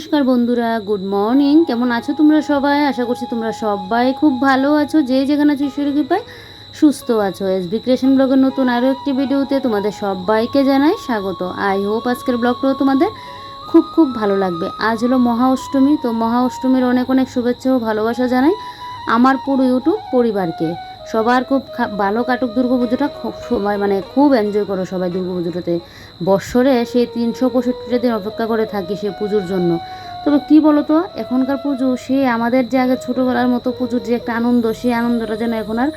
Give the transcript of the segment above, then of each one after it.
নমস্কার বন্ধুরা good morning কেমন আছো তোমরা সবাই? আশা করছি তোমরা সবাই খুব ভালো আছো। যে যেখানে আছো, ঈশ্বরের কৃপায় সুস্থ আছো। এস বি ক্রিয়েশন ব্লগের নতুন আরও একটি ভিডিওতে তোমাদের সবাইকে জানাই স্বাগত। আই হোপ আজকের ব্লগটাও তোমাদের খুব খুব ভালো লাগবে। আজ হলো মহা অষ্টমী, তো মহা অষ্টমীর অনেক অনেক শুভেচ্ছা ও ভালোবাসা জানাই আমার পুরো ইউটিউব পরিবারকে। সবার খুব ভালো কাটুক দুর্গা পুজোটা খুব সবাই মানে খুব এনজয় করো সবাই দুর্গা পুজোটাতে বৎসরে সেই তিনশো পঁয়ষট্টিটা দিন অপেক্ষা করে থাকি সে পুজোর জন্য। তবে কি বলো তো এখনকার পুজো, সে আমাদের যে আগে ছোটোবেলার মতো পুজোর যে একটা আনন্দ সেই আনন্দটা যেন এখন আর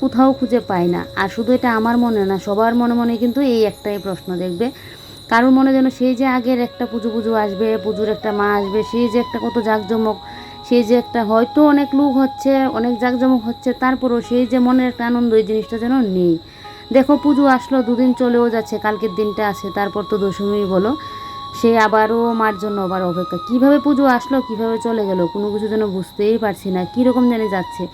কোথাও খুঁজে পায় না। আর শুধু এটা আমার মনে না, সবার মনে মনে কিন্তু এই একটাই প্রশ্ন দেখবে। কারোর মনে যেন সেই যে আগের একটা পুজো পুজো আসবে, পুজোর একটা মা আসবে, সেই যে একটা কত জাঁকজমক সেই যে একটা হয়তো অনেক লোক হচ্ছে, অনেক জাঁকজমক হচ্ছে, তারপরও সেই যে মনের একটা আনন্দ এই জিনিসটা যেন নেই। দেখো, পুজো আসলো, দুদিন চলেও যাচ্ছে, কালকের দিনটা আছে, তারপর তো দশমী বলো। সে আবারও মার জন্য আবার অপেক্ষা। কীভাবে পুজো আসলো, কীভাবে চলে গেল, কোনো কিছু যেন বুঝতেই পারছি না, কীরকম জানি যাচ্ছে।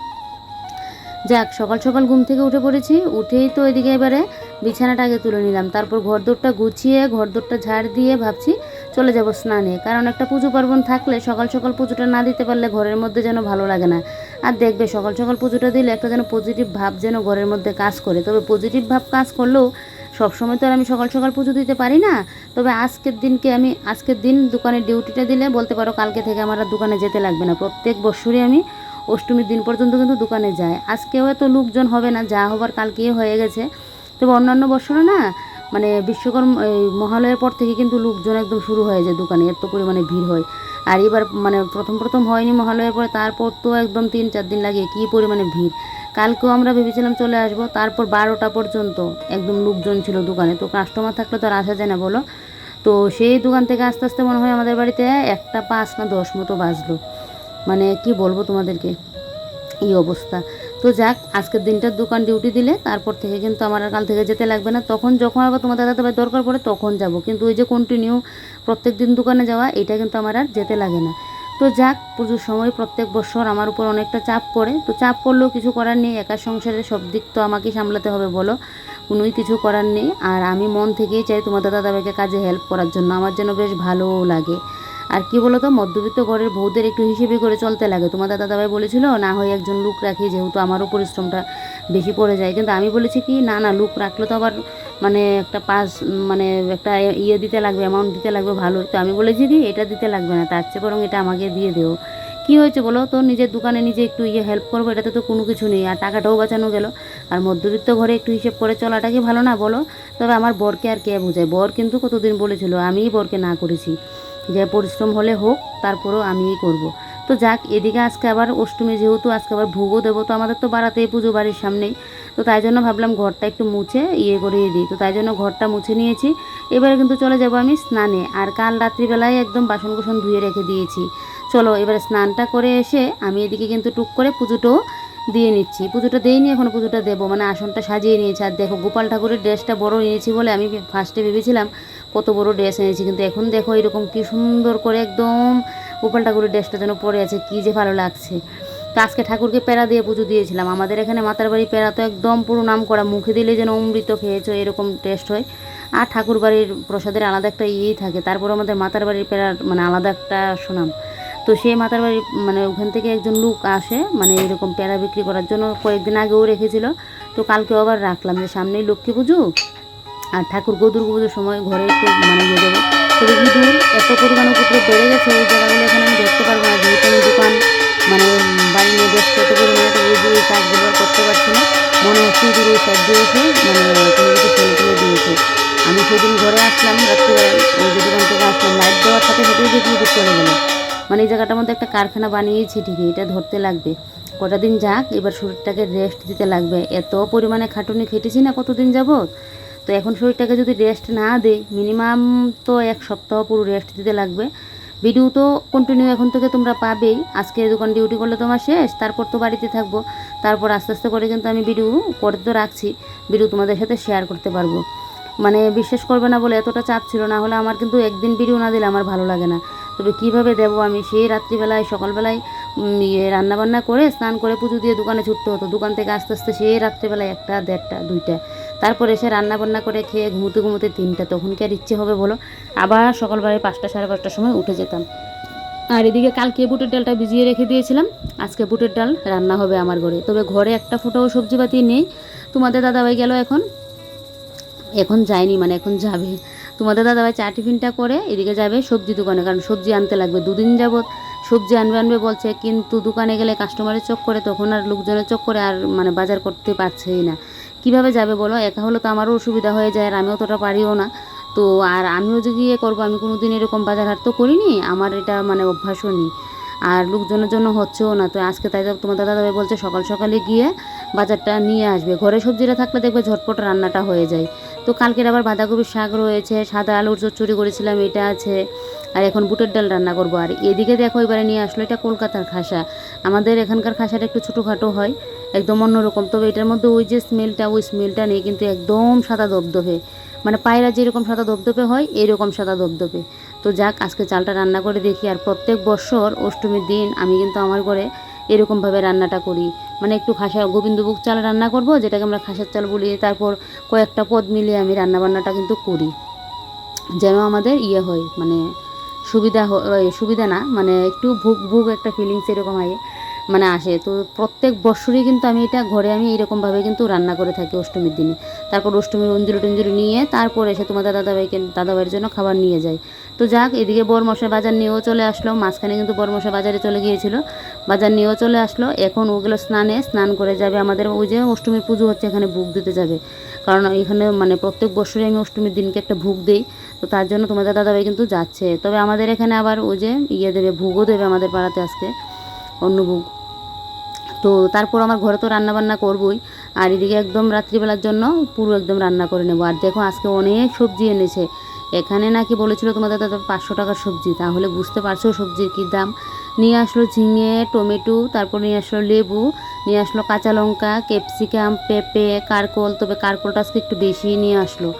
যাক, সকাল সকাল ঘুম থেকে উঠে পড়েছি, উঠেই তো এদিকে এবারে বিছানাটা আগে তুলে নিলাম। তারপর ঘরদোরটা গুছিয়ে ঘর ঘরদোরটা ঝাড় দিয়ে ভাবছি চলে যাব স্নানে। কারণ একটা পুজো পার্বণ থাকলে সকাল সকাল পুজোটা না দিতে পারলে ঘরের মধ্যে যেন ভালো লাগে না। আর দেখবে সকাল সকাল পুজোটা দিলে একটা যেন পজিটিভ ভাব যেন ঘরের মধ্যে কাজ করে। তবে পজিটিভ ভাব কাজ করলেও সবসময় তো আর আমি সকাল সকাল পুজো দিতে পারি না। তবে আজকের দিনকে আমি, আজকের দিন দোকানের ডিউটিটা দিলে বলতে পারো কালকে থেকে আমার আর দোকানে যেতে লাগবে না। প্রত্যেক বছরই আমি অষ্টমীর দিন পর্যন্ত কিন্তু দোকানে যায় আজকেও এত লোকজন হবে না, যা হবার কালকেই হয়ে গেছে। তবে অন্যান্য বছরে না মানে বিশ্বকর্ম, এই মহালয়ের পর থেকে কিন্তু লোকজন একদম শুরু হয়ে যায় দোকানে, এত পরিমাণে ভিড় হয়। আর এবার মানে প্রথম প্রথম হয়নি মহালয়ের পরে, তারপর তো একদম তিন চার দিন লাগে, কী পরিমাণে ভিড়। কালকেও আমরা ভেবেছিলাম চলে আসব, তারপর বারোটা পর্যন্ত একদম লোকজন ছিল দোকানে, তো কাস্টমার থাকলে তো আর আসা যায় না, বলো। তো সেই দোকান থেকে আস্তে আস্তে মনে হয় আমাদের বাড়িতে একটা পাঁচ না দশ মতো বাজলো। মানে কি বলব তোমাদেরকে? এই অবস্থা। তো যাক, আজকের দিনটার দোকান ডিউটি দিলে, তারপর থেকে কিন্তু আমার আর কাল থেকে যেতে লাগবে না। তখন যখন আবার তোমার দাদা দাবার দরকার পড়ে, তখন যাব। কিন্তু ওই যে কন্টিনিউ প্রত্যেক দিন দোকানে যাওয়া, এটা কিন্তু আমার আর যেতে লাগে না। তো যাক, পুজোর সময় প্রত্যেক বছর আমার উপর অনেকটা চাপ পড়ে। তো চাপ পড়লেও কিছু করার নেই, একা সংসারের সব দিক তো আমাকেই সামলাতে হবে বলো। কোনোই কিছু করার নেই। আর আমি মন থেকেই চাই তোমার দাদা দাদাকে কাজে হেল্প করার জন্য। আমার যেন বেশ ভালোও লাগে। আর কি বলো তো মধ্যবিত্ত ঘরের বউদের একটু হিসেবে করে চলতে লাগে। তোমার দাদা দাবাই বলেছিল, না হয় একজন লুক রাখি, যেহেতু আমারও পরিশ্রমটা বেশি পড়ে যায়। কিন্তু আমি বলেছি কি, না না, লুক রাখলে তো আবার মানে একটা পাস মানে একটা ইয়ে দিতে লাগবে অ্যামাউন্ট দিতে লাগবে ভালো। তো আমি বলেছি কি, এটা দিতে লাগবে না, তার চেয়ে বরং এটা আমাকে দিয়ে দেও। কি হয়েছে বলো, তো নিজের দোকানে নিজে একটু ইয়ে হেল্প করব, এটাতে তো কোনো কিছু নেই। আর টাকাটাও বাঁচানো গেল। আর মধ্যবিত্ত ঘরে একটু হিসেব করে চলাটা কি ভালো না বলো? তবে আমার বরকে আর কে বোঝায়? বর কিন্তু কতদিন বলেছিল, আমিই বরকে না করেছি। যে পরিশ্রম হলে হোক, তারপরেও আমিই করব। তো যাক, এদিকে আজকে আবার অষ্টমী যেহেতু, আজকে আবার ভোগও দেবো, তো আমাদের তো বাড়াতেই পুজো বাড়ির সামনেই। তো তাই জন্য ভাবলাম ঘরটা একটু মুছে ইয়ে করিয়ে দিই। তো তাই জন্য ঘরটা মুছে নিয়েছি। এবারে কিন্তু চলে যাব আমি স্নানে। আর কাল রাত্রিবেলায় একদম বাসন কুসন ধুয়ে রেখে দিয়েছি। চলো, এবারে স্নানটা করে এসে আমি এদিকে কিন্তু টুক করে পুজোটাও দিয়ে নিচ্ছি। পুজোটা দিইনি, এখন পুজোটা দেবো। মানে আসনটা সাজিয়ে নিয়েছি। আর দেখো, গোপাল ঠাকুরের ড্রেসটা বড় নিয়েছি বলে আমি ফার্স্টে ভেবেছিলাম কত বড় ড্রেস এনেছি। কিন্তু এখন দেখো, এরকম কি সুন্দর করে একদম গোপাল ঠাকুরের ড্রেসটা যেন পরে আছে। কি যে ভালো লাগছে। তো আজকে ঠাকুরকে প্যারা দিয়ে পুজো দিয়েছিলাম। আমাদের এখানে মাতার বাড়ি প্যারা তো একদম পুরো নাম করা। মুখে দিলে যেন অমৃত খেয়েছো, এরকম টেস্ট হয়। আর ঠাকুর বাড়ির প্রসাদের আলাদা একটা ইয়েই থাকে। তারপর আমাদের মাতার বাড়ির প্যারার মানে আলাদা একটা সুনাম। তো সে মাতার বাড়ি মানে ওখান থেকে একজন লোক আসে মানে এরকম প্যারা বিক্রি করার জন্য কয়েকদিন আগেও রেখেছিল। তো কালকে আবার রাখলাম যে সামনেই লক্ষ্মী পুজো আর ঠাকুর দুর্গা পুজোর সময় ঘরে একটু মানে ইয়ে দেবো তবে ইঁদুর এত পরিমাণে উপদ্রব বেড়ে গেছে এই জায়গাগুলো এখন আমি দেখতে পারব না। যেহেতু আমি দোকান মানে বাড়ি নিয়ে ব্যস্ত এত পরিমাণে তো যে এই কাজগুলো করতে পারছি না। মনে হচ্ছে ইঁদুর ওই সাইড দিয়েছে মানে কিছু ফেলে ফেলে দিয়েছে। আমি সেদিন ঘরে আসলাম রাত্রিবেলা ওই যে দোকান থেকে আসলাম, লাইট দেওয়ার সাথে সাথেই দেখি ইঁদুর চলে গেলো মানে এই জায়গাটার মধ্যে একটা কারখানা বানিয়েছি, ঠিকই, এটা ধরতে লাগবে। কটা দিন যাক, এবার শরীরটাকে রেস্ট দিতে লাগবে। এত পরিমাণে খাটুনি খেটেছি না কতদিন যাবত তো এখন শরীরটাকে যদি রেস্ট না দেয় মিনিমাম তো এক সপ্তাহ পুরো রেস্ট দিতে লাগবে। ভিডিও তো কন্টিনিউ এখন থেকে তোমরা পাবেই। আজকে দোকান ডিউটি করলে তোমার শেষ, তারপর তো বাড়িতে থাকব। তারপর আস্তে আস্তে করে কিন্তু আমি ভিডিও করে তো রাখছি। ভিডিও তোমাদের সাথে শেয়ার করতে পারব। মানে বিশ্বাস করবে না বলে এতটা চাপ ছিল, না হলে আমার কিন্তু একদিন ভিডিও না দিলে আমার ভালো লাগে না। তবে কীভাবে দেবো আমি? সেই রাত্রিবেলায়, সকালবেলায় ইয়ে রান্নাবান্না করে, স্নান করে পুজো দিয়ে দোকানে ছুটতে হতো। দোকান থেকে আস্তে আস্তে সেই রাত্রিবেলায় একটা, দেড়টা, দুইটা। তারপরে এসে রান্নাবান্না করে খেয়ে ঘুমোতে ঘুমোতে তিনটা। তখন কি আর ইচ্ছে হবে বলো? আবার সকালবেলায় পাঁচটা সাড়ে পাঁচটার সময় উঠে যেতাম। আর এদিকে কালকে বুটের ডালটা ভিজিয়ে রেখে দিয়েছিলাম। আজকে বুটের ডাল রান্না হবে আমার ঘরে। তবে ঘরে একটা ফুটাও সবজিপাতি নেই। তোমাদের দাদাভাই গেল এখন। এখন যায়নি মানে এখন যাবে। তোমাদের দাদাভাই চা টিফিনটা করে এদিকে যাবে সবজি দোকানে, কারণ সবজি আনতে লাগবে দুদিন যাবৎ। সবজি আনবে আনবে বলছে, কিন্তু দোকানে গেলে কাস্টমারের চোখ করে, তখন আর লোকজনের চোখ করে আর মানে বাজার করতে পারছেই না। কীভাবে যাবে বলো? একা হলে তো আমারও অসুবিধা হয়ে যায় আর আমি অতটা পারিও না। তো আর আমিও যদি গিয়ে করব, আমি কোনো দিন এরকম বাজার হাট তো করিনি, আমার এটা মানে অভ্যাসও নেই। আর লোকজনের জন্য হচ্ছেও না। তো আজকে তাই তোমার দাদাভাই বলছে, সকাল সকালে গিয়ে বাজারটা নিয়ে আসবে। ঘরে সবজিটা থাকলে দেখবে ঝটপট রান্নাটা হয়ে যায়। তো কালকের আবার বাঁধাকপির শাক রয়েছে, সাদা আলুর চচ্চড়ি করেছিলাম, এটা আছে। আর এখন বুটের ডাল রান্না করব। আর এদিকে দেখো, এবারে নিয়ে আসলো এটা কলকাতার খাসা। আমাদের এখানকার খাসাটা একটু ছোটোখাটো হয়, একদম অন্যরকম। তবে এটার মধ্যে ওই যে স্মেলটা ওই স্মেলটা নেই, কিন্তু একদম সাদা দবদবে মানে পায়রা যেরকম সাদা দবদবে হয়, এরকম সাদা দবদবে তো যাক, আজকে চালটা রান্না করে দেখি। আর প্রত্যেক বছর অষ্টমীর দিন আমি কিন্তু আমার ঘরে এরকমভাবে রান্নাটা করি। মানে একটু খাসা, গোবিন্দভোগ চাল রান্না করব, যেটাকে আমরা খাসার চাল বলি। তারপর কয়েকটা পদ মিলিয়ে আমি রান্নাবান্নাটা কিন্তু করি। যেন আমাদের ইয়ে হয় মানে সুবিধা সুবিধা না মানে একটু ভুগ ভুগ একটা ফিলিংস এরকম হয়। মানে আসে। তো প্রত্যেক বছরই কিন্তু আমি এটা ঘরে আমি এরকমভাবে কিন্তু রান্না করে থাকি অষ্টমীর দিনে। তারপর অষ্টমীর অঞ্জলি টঞ্জলি নিয়ে তারপর এসে তোমাদের দাদাভাইকে দাদাভাইয়ের জন্য খাবার নিয়ে যাই তো যাক, এদিকে বরমশাই বাজার নিয়েও চলে আসলো। মাঝখানে কিন্তু বরমশাই বাজারে চলে গিয়েছিল। বাজার নিয়েও চলে আসলো। এখন ওগুলো স্নানে। স্নান করে যাবে আমাদের ওই যে অষ্টমীর পুজো হচ্ছে, এখানে ভোগ দিতে যাবে। কারণ এখানে মানে প্রত্যেক বছরই আমি অষ্টমীর দিনকে একটা ভোগ দিই। তো তার জন্য তোমাদের দাদাভাই কিন্তু যাচ্ছে। তবে আমাদের এখানে আবার ওই যে ইয়ে দেবে, ভোগও দেবে আমাদের পাড়াতে আজকে অন্য ভোগ তো তারপর আমার ঘরে তো রান্না বান্না করবই। আর এদিকে একদম রাত্রিবেলার জন্য পুরো একদম রান্না করে নেব। আর দেখো, আজকে অনেক সবজি এনেছে। এখানে নাকি বলেছিল তোমাদের দাদা পাঁচশো টাকার সবজি। তাহলে বুঝতে পারছ সবজির কী দাম? নিয়ে আসলো ঝিঙে, টমেটো, তারপর নিয়ে আসলো লেবু, নিয়ে আসলো কাঁচা লঙ্কা, ক্যাপসিকাম, পেঁপে, কারকল। তবে কারকলটা আজকে একটু বেশি নিয়ে আসলো।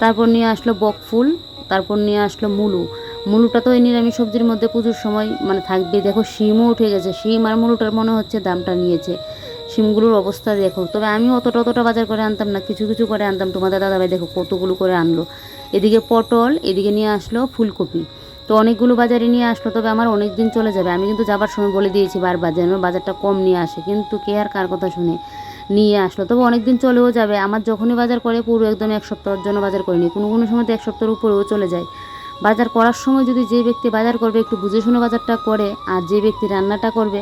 তারপর নিয়ে আসলো বকফুল, তারপর নিয়ে আসলো মুলু। মুলুটা তো এই নিরামিষ সবজির মধ্যে পুজোর সময় মানে থাকবে। দেখো শিমও উঠে গেছে। শিম আর মুলুটার মনে হচ্ছে দামটা নিয়েছে। শিমগুলোর অবস্থা দেখো। তবে আমি অতটা অতটা বাজার করে আনতাম না। কিছু কিছু করে আনতাম। তোমাদের দাদাভাই দেখো কতগুলো করে আনলো। এদিকে পটল, এদিকে নিয়ে আসলো ফুলকপি। তো অনেকগুলো বাজারে নিয়ে আসলো। তবে আমার অনেক দিন চলে যাবে। আমি কিন্তু যাবার সময় বলে দিয়েছি বারবার যেন বাজারটা কম নিয়ে আসে। কিন্তু কে আর কার কথা শুনে নিয়ে আসলো। তবে অনেক দিন চলেও যাবে। আমার যখনই বাজার করে পুরো একদম এক সপ্তাহের জন্য বাজার করিনি। কোনো কোনো সময় তো এক সপ্তাহের উপরেও চলে যায়। বাজার করার সময় যদি যে ব্যক্তি বাজার করবে, একটু বুঝে শুনে বাজারটা করে, আর যে ব্যক্তি রান্নাটা করবে,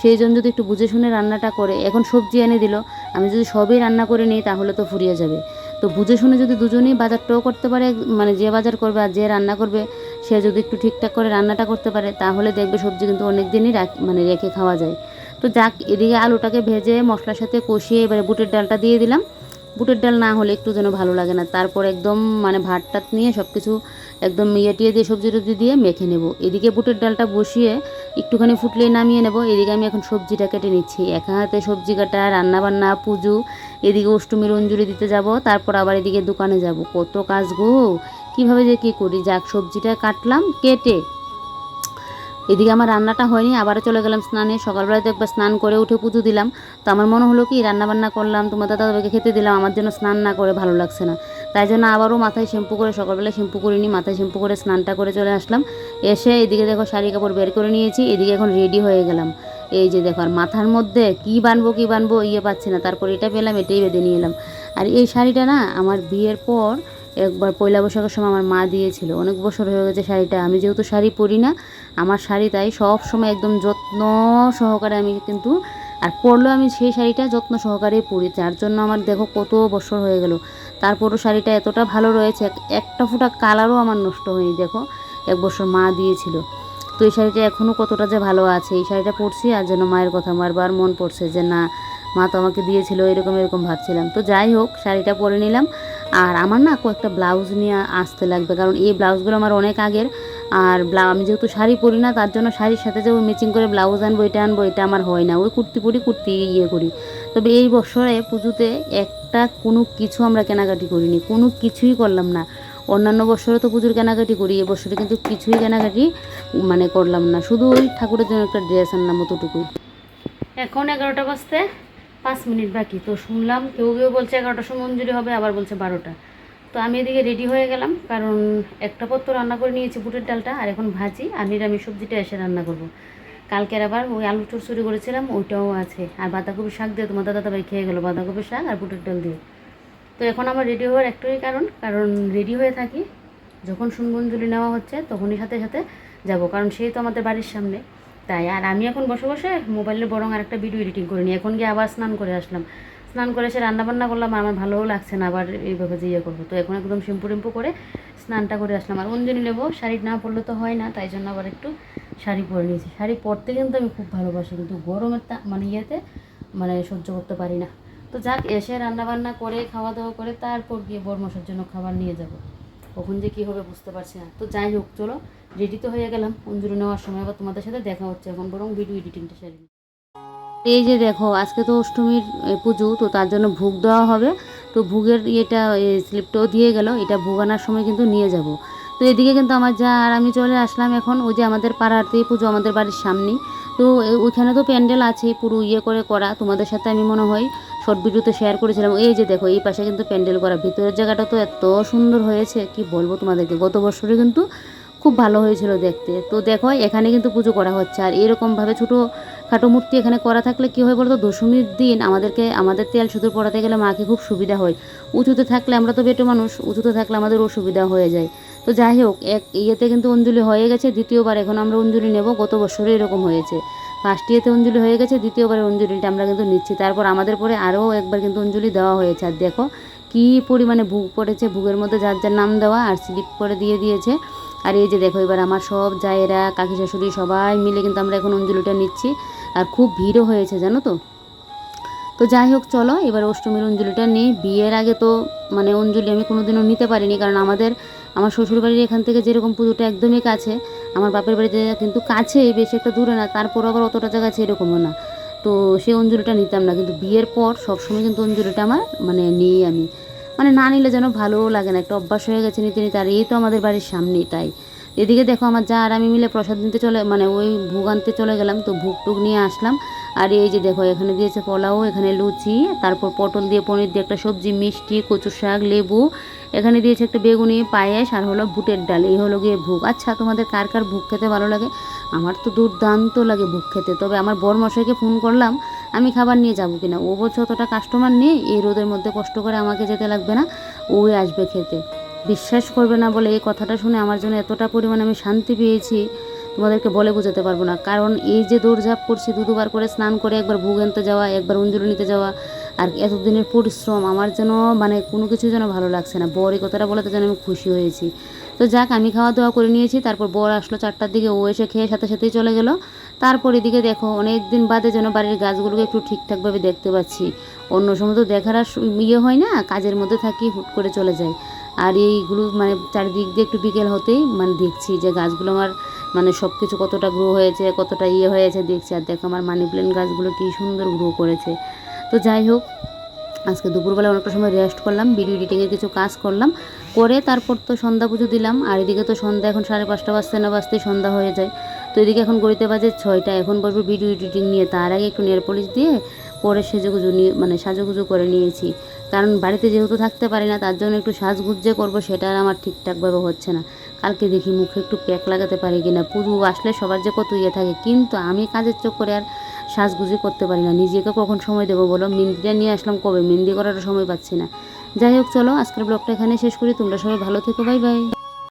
সেই জন্য যদি একটু বুঝে শুনে রান্নাটা করে, এখন সবজি এনে দিল, আমি যদি সবই রান্না করে নিই, তাহলে তো ফুরিয়ে যাবে। তো বুঝে শুনে যদি দুজনেই বাজারটাও করতে পারে মানে যে বাজার করবে আর যে রান্না করবে, সে যদি একটু ঠিকঠাক করে রান্নাটা করতে পারে, তাহলে দেখবে সবজি কিন্তু অনেক দিনই মানে রেখে খাওয়া যায়। তো যাক, এদিকে আলুটাকে ভেজে মশলার সাথে কষিয়ে এবারে বুটের ডালটা দিয়ে দিলাম। বুটের ডাল না হলে একটু যেন ভালো লাগে না। তারপর একদম মানে ভাত টাত নিয়ে সব কিছু একদম ইয়ে দিয়ে সবজি টবজি দিয়ে মেখে নেব। এদিকে বুটের ডালটা বসিয়ে একটুখানি ফুটলেই নামিয়ে নেব। এদিকে আমি এখন সবজিটা কেটে নিচ্ছি। এক হাতে সবজি কাটা রান্না বান্না পুজো, এদিকে অষ্টমীর অঞ্জলি দিতে যাব, তারপর আবার এদিকে দোকানে যাব। কত কাজ গো! কীভাবে যে কী করি? যাক, সবজিটা কাটলাম, কেটে এদিকে আমার রান্নাটা হয়নি, আবারও চলে গেলাম স্নানে। সকালবেলাতে একবার স্নান করে উঠে পুজো দিলাম। তো আমার মনে হলো কি, রান্নাবান্না করলাম, তোমার দাদাভাইকে খেতে দিলাম, আমার জন্য স্নান না করে ভালো লাগছে না। তাই জন্য আবারও মাথায় শ্যাম্পু করে সকালবেলা শ্যাম্পু করিনি, মাথায় শ্যাম্পু করে স্নানটা করে চলে আসলাম। এসে এদিকে দেখো শাড়ি কাপড় বের করে নিয়েছি, এদিকে এখন রেডি হয়ে গেলাম। এই যে দেখো, আর মাথার মধ্যে কি বানবো কি বানবো ইয়ে পাচ্ছি না। তারপর এটা পেলাম, এটাই বেঁধে নিয়ে এলাম। আর এই শাড়িটা না, আমার বিয়ের পর একবার পয়লা বৈশাখের সময় আমার মা দিয়েছিল। অনেক বছর হয়ে গেছে শাড়িটা। আমি যেহেতু শাড়ি পরি না, আমার শাড়ি তাই সব সময় একদম যত্ন সহকারে আমি কিন্তু, আর পরলেও আমি সেই শাড়িটা যত্ন সহকারেই পরি। যার জন্য আমার দেখো কত বছর হয়ে গেল। তারপরও শাড়িটা এতটা ভালো রয়েছে, এক- একটা ফুটা কালারও আমার নষ্ট হয়নি, দেখো। এক বছর মা দিয়েছিল। তো এই শাড়িটা এখনও কতটা যে ভালো আছে, এই শাড়িটা পরছি আর যেন মায়ের কথা বারবার মন পড়ছে যে না মা তো আমাকে দিয়েছিল, এরকম এরকম ভাবছিলাম। তো যাই হোক, শাড়িটা পরে নিলাম। আর আমার না কয়েকটা ব্লাউজ নিয়ে আসতে লাগবে, কারণ এই ব্লাউজগুলো আমার অনেক আগের। আর ব্লা, আমি যেহেতু শাড়ি পরি না, তার জন্য শাড়ির সাথে যে ওই ম্যাচিং করে ব্লাউজ আনব, এটা আনব, এটা আমার হয় না। ওই কুর্তি পরি, কুর্তি ইয়ে করি। তবে এই বছরে পুজোতে একটা কোনো কিছু আমরা কেনাকাটি করিনি, কোনো কিছুই করলাম না। অন্যান্য বছরে তো পুজোর কেনাকাটি করি, এ এবছরে কিন্তু কিছুই কেনাকাটি মানে করলাম না। শুধু ওই ঠাকুরের জন্য একটা ড্রেস আনলাম, অতটুকুই। এখন এগারোটা বাজতে। পাঁচ মিনিট বাকি। তো শুনলাম কেউ কেউ বলছে এগারোটার সময় মঞ্জুরি হবে, আবার বলছে বারোটা। তো আমি এদিকে রেডি হয়ে গেলাম, কারণ একটা তো রান্না করে নিয়েছি, বুটের ডালটা, আর এখন ভাজি আর নিরামিষ সবজিটা এসে রান্না করব। কালকের আবার ওই আলু চুরচুরি করেছিলাম, ওইটাও আছে। আর বাঁধাকপি শাক দিয়ে তোমার দাদা দাবাই খেয়ে গেলো বাঁধাকপি শাক আর বুটের ডাল দিয়ে। তো এখন আমার রেডি হওয়ার একটাই কারণ কারণ রেডি হয়ে থাকি, যখন সুনবঞ্জলি নেওয়া হচ্ছে, তখনই সাথে সাথে যাব, কারণ সেই তো আমাদের বাড়ির সামনে। তাই, আর আমি এখন বসে বসে মোবাইলে বরং আর একটা ভিডিও এডিটিং করে নিই। এখন গিয়ে আবার স্নান করে আসলাম। স্নান করে এসে রান্না বান্না করলাম, আর আমার ভালোও লাগছে না, আবার এইভাবে যে ইয়ে করব। তো এখন একদম শ্যাম্পু টেম্পু করে স্নানটা করে আসলাম। আর অঞ্জলি নেব, শাড়ি না পরলে তো হয় না, তাই জন্য আবার একটু শাড়ি পরে নিয়েছি। শাড়ি পরতে কিন্তু আমি খুব ভালোবাসি, কিন্তু গরমের মানে ইয়েতে মানে সহ্য করতে পারি না। তো যাক, এসে রান্না বান্না করে খাওয়া দাওয়া করে তারপর গিয়ে বরমশার জন্য খাবার নিয়ে যাব। কখন যে কী হবে বুঝতে পারছি না। তো যাই হোক, চলো রেডি তো হয়ে গেলাম। অঞ্জলি নেওয়ার সময় আবার তোমাদের সাথে দেখা হচ্ছে এখন, বরং ভিডিও এডিটিংটা সেরে। এই যে দেখো, আজকে তো অষ্টমীর পুজো, তো তার জন্য ভোগ দেওয়া হবে। তো ভোগের ইয়েটা স্লিপটাও দিয়ে গেল। এটা ভোগ আনার সময় কিন্তু নিয়ে যাব। তো এদিকে কিন্তু আমার যা আর আমি চলে আসলাম এখন, ওই যে আমাদের পাড়াতেই পুজো, আমাদের বাড়ির সামনেই। তো ওইখানে তো প্যান্ডেল আছে, পুরো ইয়ে করে করা। তোমাদের সাথে আমি মনে হয় শর্ট ভিডিওতে শেয়ার করেছিলাম। এই যে দেখো, এই পাশে কিন্তু প্যান্ডেল করা। ভিতরের জায়গাটা তো এত সুন্দর হয়েছে, কি বলব তোমাদেরকে? গত বছরে কিন্তু খুব ভালো হয়েছিল দেখতে। তো দেখো, এখানে কিন্তু পুজো করা হচ্ছে। আর এরকমভাবে ছোটো খাটো মূর্তি এখানে করা থাকলে কী হয় বলতো? দশমীর দিন আমাদেরকে, আমাদের তেল শুধু পড়াতে গেলে মাকে খুব সুবিধা হয়। উঁচুতে থাকলে আমরা তো বেটো মানুষ, উঁচুতে থাকলে আমাদের অসুবিধা হয়ে যায়। তো যাই হোক, এক ইয়েতে কিন্তু অঞ্জলি হয়ে গেছে, দ্বিতীয়বার এখন আমরা অঞ্জলি নেব। গত বছরে এরকম হয়েছে। ফার্স্ট ইয়েতে অঞ্জলি হয়ে গেছে দ্বিতীয়বারে অঞ্জলিটা আমরা কিন্তু নিচ্ছি। তারপর আমাদের পরে আরও একবার কিন্তু অঞ্জলি দেওয়া হয়েছে। আর দেখো, কী পরিমাণে ভুগ পড়েছে। ভুগের মধ্যে যার যার নাম দেওয়া আর স্লিপ করে দিয়ে দিয়েছে। আর এই যে দেখো, এবার আমার সব জায়েরা, কাকি শাশুড়ি সবাই মিলে কিন্তু আমরা এখন অঞ্জলিটা নিচ্ছি। আর খুব ভিড়ও হয়েছে, জানো তো? তো যাই হোক, চলো, এবার অষ্টমীর অঞ্জলিটা নিই। বিয়ের আগে তো মানে অঞ্জলি আমি কোনোদিনও নিতে পারিনি, কারণ আমাদের, আমার শ্বশুরবাড়ির এখান থেকে যেরকম পুজোটা একদমই কাছে, আমার বাপের বাড়িতে কিন্তু কাছেই, বেশি একটা দূরে না, তারপর আবার অতটা জায়গা আছে এরকমও না। তো সেই অঞ্জলিটা নিতাম না, কিন্তু বিয়ের পর সবসময় কিন্তু অঞ্জলিটা আমার মানে নিই আমি। মানে না নিলে যেন ভালোও লাগে না, একটা অভ্যাস হয়ে গেছে নিতে নিতে, আর এই তো আমাদের বাড়ির সামনেই তাই। এদিকে দেখো আমার যা, আর আমি মিলে প্রসাদ নিতে চলে মানে ওই ভোগ আনতে চলে গেলাম, তো ভোগ টুক নিয়ে আসলাম। আর এই যে দেখো, এখানে দিয়েছে পোলাও, এখানে লুচি, তারপর পটল দিয়ে, পনির দিয়ে একটা সবজি, মিষ্টি কচু শাক, লেবু। এখানে দিয়েছে একটা বেগুনি, পায়েস, আর হলো বুটের ডাল, এই হলো গিয়ে ভোগ। আচ্ছা তোমাদের কার কার ভোগ খেতে ভালো লাগে? আমার তো দুর্দান্ত লাগে ভোগ খেতে, তবে আমার বর মশাইকে ফোন করলাম আমি খাবার নিয়ে যাব কিনা? ও বলছে, অতটা কাস্টমার নেই, এই রোদের মধ্যে কষ্ট করে আমাকে যেতে লাগবে না, ওই আসবে খেতে। বিশ্বাস করবে না বলে এই কথাটা শুনে আমার জন্য এতটা পরিমাণে আমি শান্তি পেয়েছি, তোমাদেরকে বলে বোঝাতে পারব না। কারণ এই যে দৌড়ঝাঁপ করছি দু দুবার করে স্নান করে একবার ভোগ আনতে যাওয়া, একবার অঞ্জলি নিতে যাওয়া, আর এতদিনের পরিশ্রম, আমার যেন মানে কোনো কিছু যেন ভালো লাগছে না। বর এই কথাটা বলে তো যেন আমি খুশি হয়েছি। তো যাক, আমি খাওয়া দাওয়া করে নিয়েছি, তারপর বর আসলো চারটার দিকে, ও এসে খেয়ে সাথে সাথেই চলে গেল। তারপর এদিকে দেখো অনেক দিন বাদে যেন বাড়ির গাছগুলোকে একটু ঠিকঠাকভাবে দেখতে পাচ্ছি। অন্য সময় তো দেখার আর ইয়ে হয় না, কাজের মধ্যে থাকি, হুট করে চলে যায় আর এইগুলো মানে চারিদিক দিয়ে একটু বিকেল হতেই মানে দেখছি যে গাছগুলো আমার মানে সব কিছু কতটা গ্রো হয়েছে, কতটা ইয়ে হয়েছে দেখছি। আর দেখো আমার মানি প্ল্যান্ট গাছগুলো কী সুন্দর গ্রো করেছে। তো যাই হোক, আজকে দুপুরবেলা অনেকটা সময় রেস্ট করলাম ভিডিও এডিটিংয়ের কিছু কাজ করলাম। করে তারপর তো সন্ধ্যা পুজো দিলাম, আর এদিকে তো সন্ধ্যা এখন সাড়ে পাঁচটা বাজতে না বাজতেই সন্ধ্যা হয়ে যায়। তো এদিকে এখন গড়িতে বাজে ছয়টা, এখন বলব ভিডিও এডিটিং নিয়ে। তার আগে একটু নেল পলিশ দিয়ে পরে সেজেগুজু নিয়ে মানে সাজুগুজু করে নিয়েছি। কারণ বাড়িতে যেহেতু থাকতে পারি না, তার জন্য একটু সাজগুজ যে করব সেটা আর আমার ঠিকঠাকভাবে হচ্ছে না। কালকে দেখি মুখে একটু প্যাক লাগাতে পারি কিনা। পুজো আসলে সবার যে কত ইয়ে থাকে, কিন্তু আমি কাজের চক্করে আর সাজগুজি করতে পারি না। নিজেকে কখন সময় দেবো বলো? মেহেন্দিটা নিয়ে আসলাম কবে? মেহেন্দি করার সময় পাচ্ছি না। যাই হোক চলো আজকের ব্লগটা এখানে শেষ করি। তোমরা সবাই ভালো থেকো বাই বাই